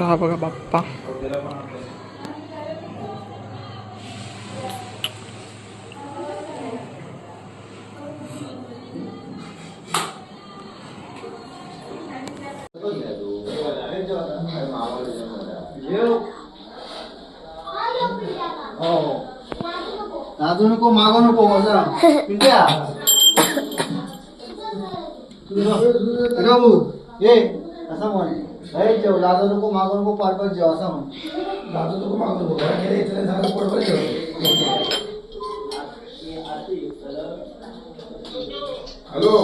हा बघा बाप्पा. लाजू नको मागू नको माझा पिंट्या. राहू ये असं म्हण. अरे जेव लाजू नको मागू नको पारपत जेव असं म्हण. लाजू नको मागू नको हॅलो.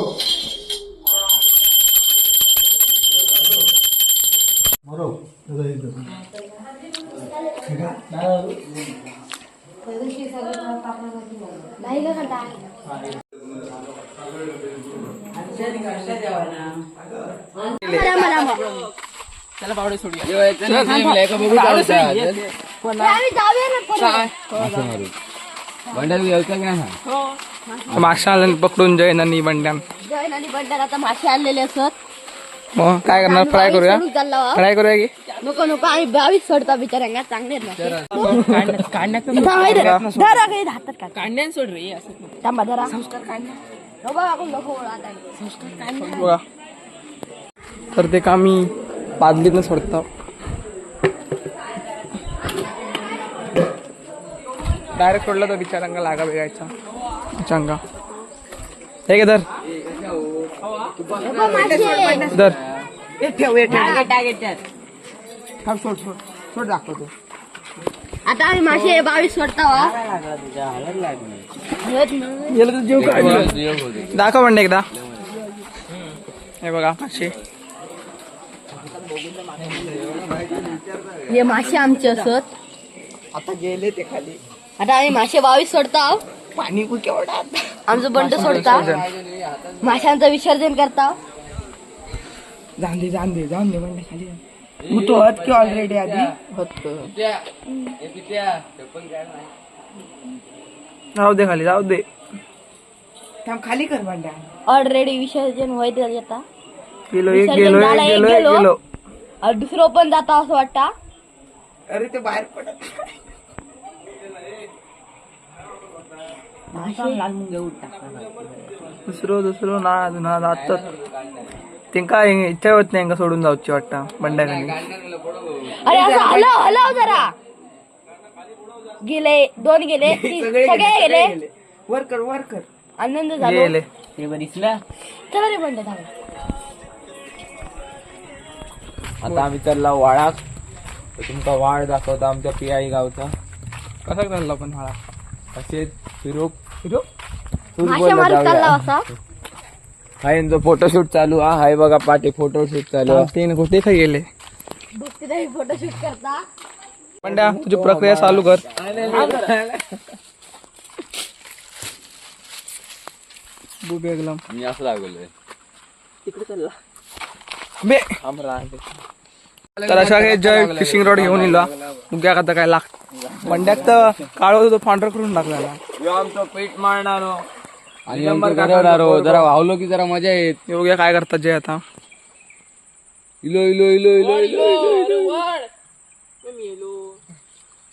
सोडूया. मागच्या आल्याने पकडून जैन आणि बंड्यान. जैन आणि बंडर आता मासे आणलेले असत. मग काय करणार? फ्राय करूया. फ्राय करूया की? नको नको आम्ही बावीस सोडता बिचाऱ्यांना. चांगले आहेत ना. धरा काही हातात काढ. कांड्यान सोड रे थांबा धरा. संस्कार काढणे बघा आपण नको आता. संस्कार तर ते का मी बादलीतनं सोडतो. डायरेक्ट सोडलं तर बिचारांगा लागा बेगायचा चंगा हे धर. धर. आता आम्ही मासे बावीस सोडता वा दाखव म्हणजे एकदा. हे बघा अशी हे मासे आमचे असत. आता गेले ते खाली. आता आम्ही मासे बावीस सोडता पाणी केवढा आमचं बंड सोडता. माशांचं विसर्जन करता. जाऊन दे जाऊन दे जाऊन दे म्हणजे खाली. तू तो हत की ऑलरेडी आधी जाऊ दे खाली जाऊ दे. खाली कर ऑलरेडी विसर्जन व्हायचं आता. गेलो एक गेलो एक गेलो. दुसरं पण जाता असं वाटता अरे ते बाहेर पडत दुसरं दुसरं ना ना जातात तेंका इच्छा होत नाही का सोडून जाऊची वाटतं? बंड्याखाली अरे असं हलव हलव जरा. गेले दोन गेले तीन- सगळे गेले वर कर वर कर. आनंद झाला. गेले. चला रे बंड झाला आता आम्ही चालला वाळाक तर तुमका वाळ दाखवता आमच्या पियाई गावचा. कसा चालला पण फिरोप चालला असा? हाय यांचं फोटोशूट चालू. हा हाय बघा पाठी फोटोशूट चालू. हा. तीन कुठे गेले. फोटोशूट करता. बंड्या तुझी प्रक्रिया चालू कर. मी असं लागलोय. बे. थांब राहते तर अशा काही जय फिशिंग रॉड घेऊन इलो. मुग्या आता काय लाग बंड्यात तर काळ होतो तो पांढरा करून टाकला आमचं पीठ मारणारो आणि जरा वावलो की जरा मजा येत योग्य काय करतात जय आता. इलो इलो इलो इलो इलो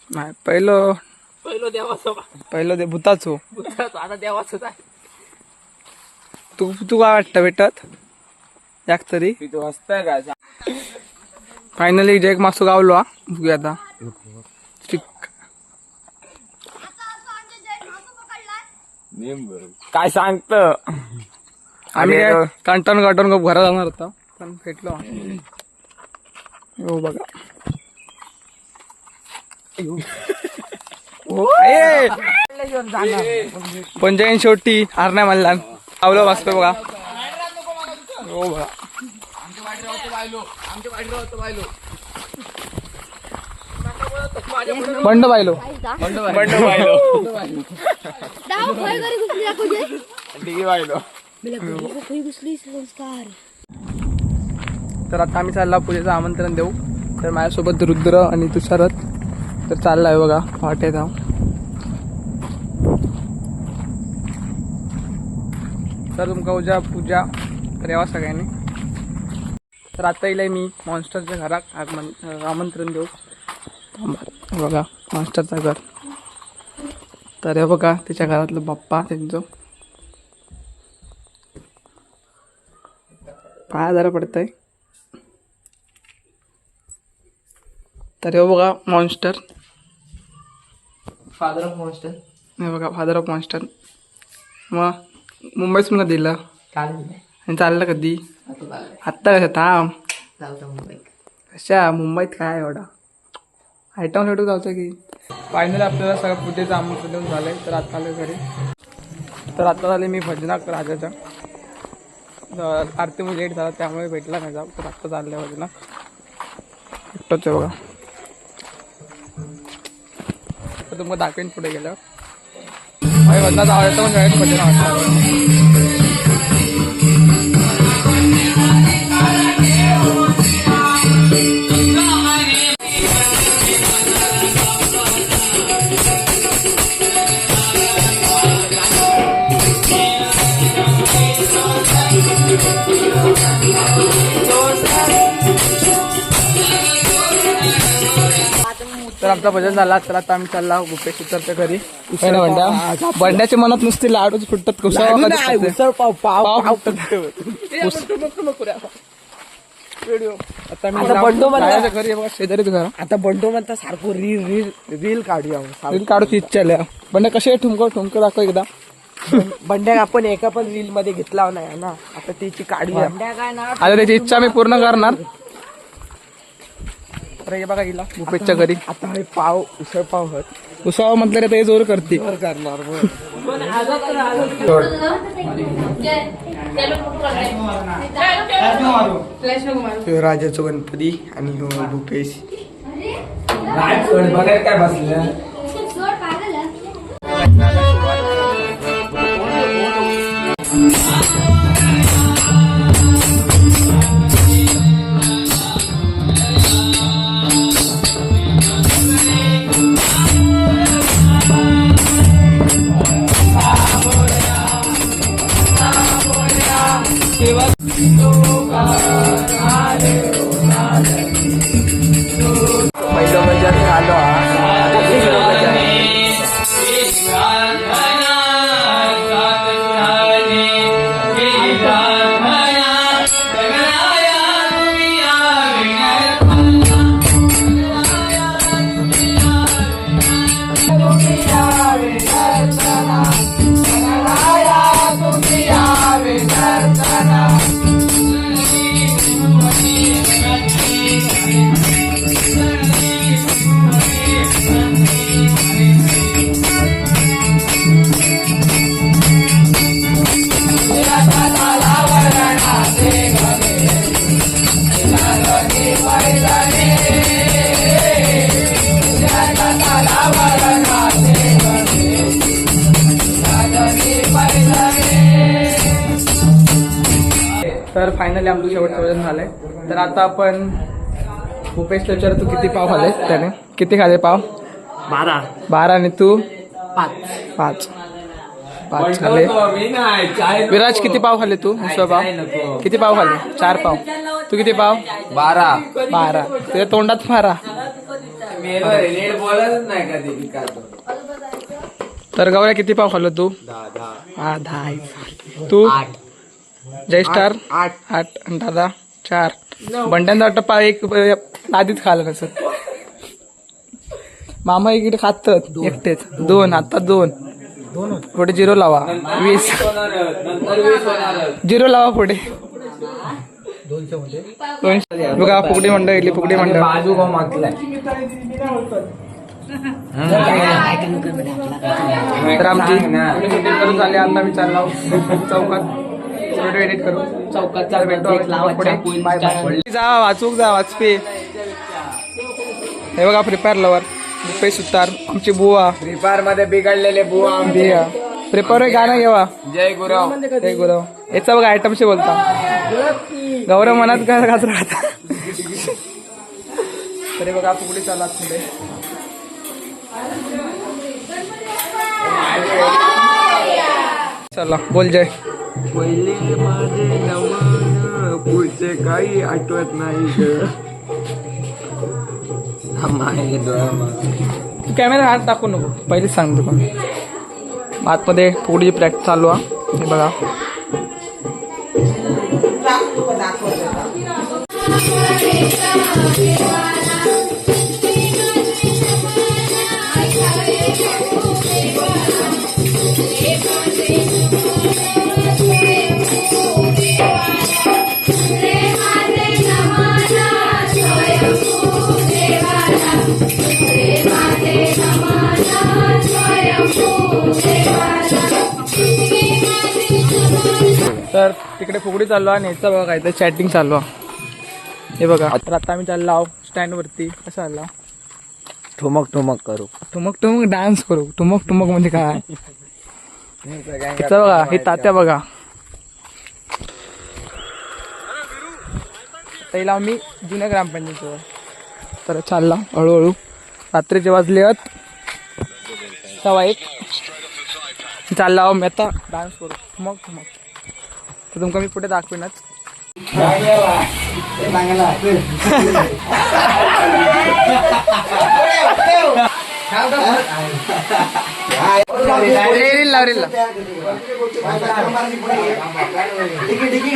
नाही पहिलं. पहिलं दे भूताचो. तू तू काय वाटतं भेटत? याक तरी. तू हसताय का? फायनली जॅक मासू गावलो हा. बघूया आता. काय सांगत? आम्ही काय कंटन कंटन खूप घरात जाणार होता पण भेटलो. हो बघा! पंचायत शेवटी हार नाही म्हणला आवलं मस्त बघा. हो बघा. बंड पाहिलो डाव खय घरी घुसली दाखवते ठीक आहे खय घुसली संस्कार. तर आता आम्ही चालला पूजेचं आमंत्रण देऊ. तर माझ्यासोबत रुद्र आणि तुषारथ. तर चाललाय बघा वाटेत हा तर तुमका उद्या पूजा. तर यावा सगळ्यांनी. तर आता येईल मी मॉन्स्टरच्या घरात आगमन आमंत्रण देऊ. बघा मॉन्स्टरचं घर. तर हे बघा त्याच्या घरातलं बाप्पा त्यांचं. पाया जरा पडतंय. तर हे बघा मॉन्स्टर फादर ऑफ मॉन्स्टर हे बघा फादर ऑफ मॉन्स्टर मग मुंबईतून का दिलं चाललं कधी? आत्ता कसं थांब. कशा मुंबईत काय एवढा? आयटम भेटू जायचं की. फायनली आपल्याला सगळं पूजेचं आमंत्रण देऊन झालंय तर आता आलो घरी. तर आता झाले मी भजनाक राजाच्या आरती म्हणजे लेट झाला त्यामुळे भेटला नाही जाऊ. तर आत्ता चाललंय भजना एकटंच आहे बघा. तर तुम्हाला दाखवेन पुढे गेल्यावर. माझ्या भजनाचा पण शाळेत भजन वाटतं आमचा भजन झाला तर आता आम्ही चालला गुपेश उतरच्या घरी. बंड्याच्या मनात नुसते लाडूच फुटतात कुसा पाव पाव पाव आता आता बंडू म्हणला- घरी आहे बघा शेजारीच घर. आता बंडो म्हणता सारखं रील रील रील काढूया रील काढूची इच्छा आल्या बंड्या कसे ठुमकं ठुमकं दाखव एकदा. बंड्या आपण एका पण रील मध्ये घेतला नाही ना? आता त्याची काढूया. आता त्याची इच्छा मी पूर्ण करणार. तर हे बघा हिला. गुपेशच्या घरी. आता हे पाव उसळ पाव होत. उसावा म्हटलं रे ते जोर करते. करणार राजाचं गणपती आणि भूपेश काय बसलं? पहिलं तर फायनली आमचं शेवटचं वजन झालंय. तर आता आपण भूपेश विचार तू किती पाव खाले त्याने? किती खाले पाव? बारा. बारा आणि तू? पाच. पाच. पाच खाले विराज किती पाव खाले तू? उसळ पाव किती पाव खाले चार पाव. तू किती पाव? बारा. बारा. तुझ्या तोंडात मारा. तर गौऱ्या किती पाव खाल्लो तू? दहा हा. तू? आठ. जय स्टार आठ. आठ आणि दादा चार. बंड्यांचा टप्पा एक आधीच खाला नसत मामा इकडे खातात एकटेच. दोन. आता दोन. पुढे झिरो लावा. वीस. झिरो लावा पुढे. दोनशे बघा फुगडी मंडळ इडली फुगडी मंडळ. बाजू गाव मागलाय तर आमची करून झाली आता मी चाललो चौकात एडिट करू. चौकात जा वाचूक जा वाचपे. हे बघा प्रिपेअर लवर रुपये सुतार आमची बुवा. फ्री फायरमध्ये बिघडलेले बुवा आमचे. प्रिपेअर गाणं घेवा. जय गुरव. हे गुरव. याचा बघा आयटमशी बोलता. गौरव मनात काय खात राहता तरी बघा फुगडी चालू पुढे. चला बोल जय. पहिले माझे नमन पुढचे काही आठवत नाही तू कॅमेरा हात टाकू नको. पहिलेच सांगतो पण. आतमध्ये फुगडीची प्रॅक्टिस चालू आहे. हे बघा. तर तिकडे फुगडी चालू आहे आणि याचं बघा काय तर चॅटिंग चालू आहे. हे बघा. तर आता आम्ही चाललो आहो स्टँडवरती कसं आला ठुमक ठुमक करू. ठुमक ठुमक डान्स करू. ठुमक ठुमक म्हणजे काय? बघा हे तात्या बघा. पहिला आम्ही जुन्या ग्रामपंचायतीवर. तर चालला हळूहळू. रात्रीचे वाजले आहेत. सव्वा एक. चालला आहो मी आता डान्स करू. ठुमक ठुमक. तर तुमका मी पुढे दाखवेनच. रील लाव. रील लाव. डिकी डिकी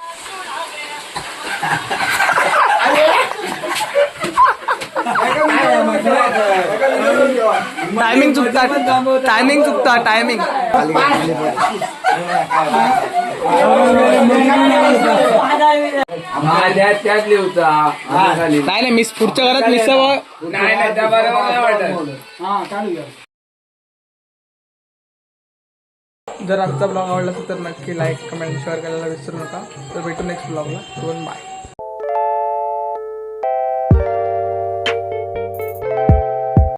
टायमिंग चुकता टायमिंग चुकता टायमिंग माझ्या त्यात लिहूचा नाही नाही मिस पुढच्या घरात मिसावं नाही नाही त्या बरोबर नाही वाटत जर आमचा ब्लॉग आवडला असेल तर नक्की लाईक कमेंट शेअर करायला विसरू नका. तर भेटू नेक्स्ट ब्लॉगला बाय.